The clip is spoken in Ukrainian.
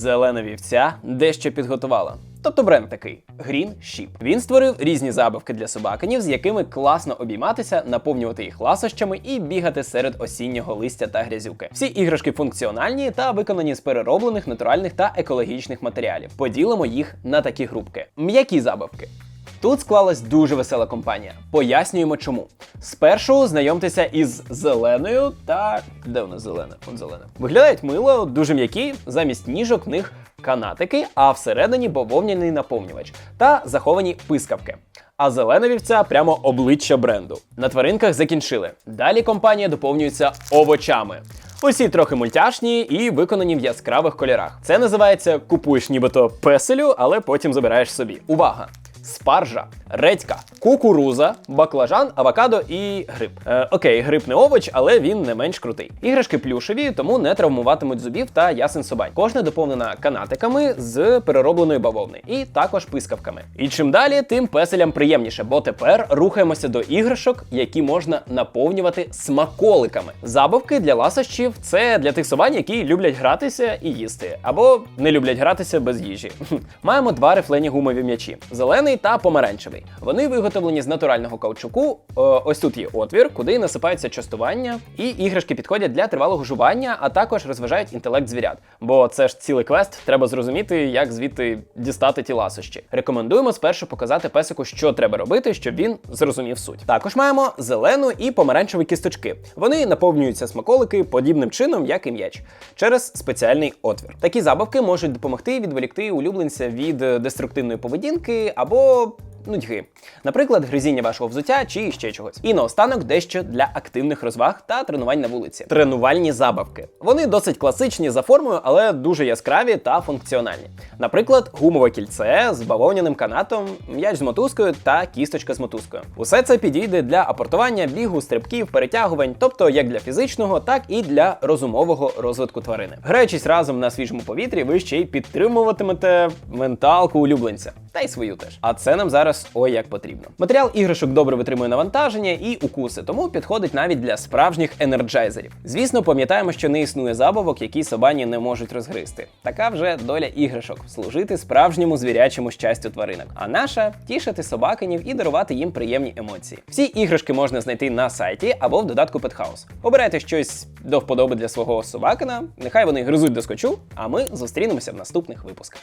Зелена вівця дещо підготувала. Тобто бренд такий Green Sheep. Він створив різні забавки для собаканів, з якими класно обійматися, наповнювати їх ласощами і бігати серед осіннього листя та грязюки. Всі іграшки функціональні та виконані з перероблених натуральних та екологічних матеріалів. Поділимо їх на такі групки: м'які забавки. Тут склалась дуже весела компанія. Пояснюємо чому. Спершу знайомтеся із зеленою та. Де вона зелена? От зелена. Виглядають мило, дуже м'які, замість ніжок в них канатики, а всередині бавовняний наповнювач та заховані пискавки. А зелена вівця прямо обличчя бренду. На тваринках закінчили. Далі компанія доповнюється овочами. Усі трохи мультяшні і виконані в яскравих кольорах. Це називається купуєш нібито песелю, але потім забираєш собі. Увага! Спаржа, редька, кукуруза, баклажан, авокадо і гриб. Е, окей, гриб не овоч, але він не менш крутий. Іграшки плюшеві, тому не травмуватимуть зубів та ясен собань. Кожна доповнена канатиками з переробленої бавовни і також пискавками. І чим далі, тим песелям приємніше, бо тепер рухаємося до іграшок, які можна наповнювати смаколиками. Забавки для ласощів це для тих собань, які люблять гратися і їсти, або не люблять гратися без їжі. Маємо два рифлені гумові м'ячі: зелений та помаранчевий. Вони виготовлені з натурального каучуку. Е, Ось тут є отвір, куди насипаються частування, і іграшки підходять для тривалого жування, а також розважають інтелект звірят. Бо це ж цілий квест, треба зрозуміти, як звідти дістати ті ласощі. Рекомендуємо спершу показати песику, що треба робити, щоб він зрозумів суть. Також маємо зелену і помаранчеві кісточки. Вони наповнюються смаколики подібним чином, як і м'яч, через спеціальний отвір. Такі забавки можуть допомогти відволікти улюбленця від е, деструктивної поведінки або нудьги, наприклад, гризіння вашого взуття чи ще чогось. І наостанок дещо для активних розваг та тренувань на вулиці. Тренувальні забавки. Вони досить класичні за формою, але дуже яскраві та функціональні. Наприклад, гумове кільце з бавовняним канатом, м'яч з мотузкою та кісточка з мотузкою. Усе це підійде для апортування, бігу, стрибків, перетягувань, тобто як для фізичного, так і для розумового розвитку тварини. Граючись разом на свіжому повітрі, ви ще й підтримуватимете менталку улюбленця, та й свою теж. А це нам зараз ой як потрібно. Матеріал іграшок добре витримує навантаження і укуси, тому підходить навіть для справжніх енерджайзерів. Звісно, пам'ятаємо, що не існує забавок, які собані не можуть розгризти. Така вже доля іграшок служити справжньому звірячому щастю тваринок. А наша тішити собакинів і дарувати їм приємні емоції. Всі іграшки можна знайти на сайті або в додатку Pet House. Обирайте щось до вподоби для свого собакина. Нехай вони гризуть до скочу, а ми зустрінемося в наступних випусках.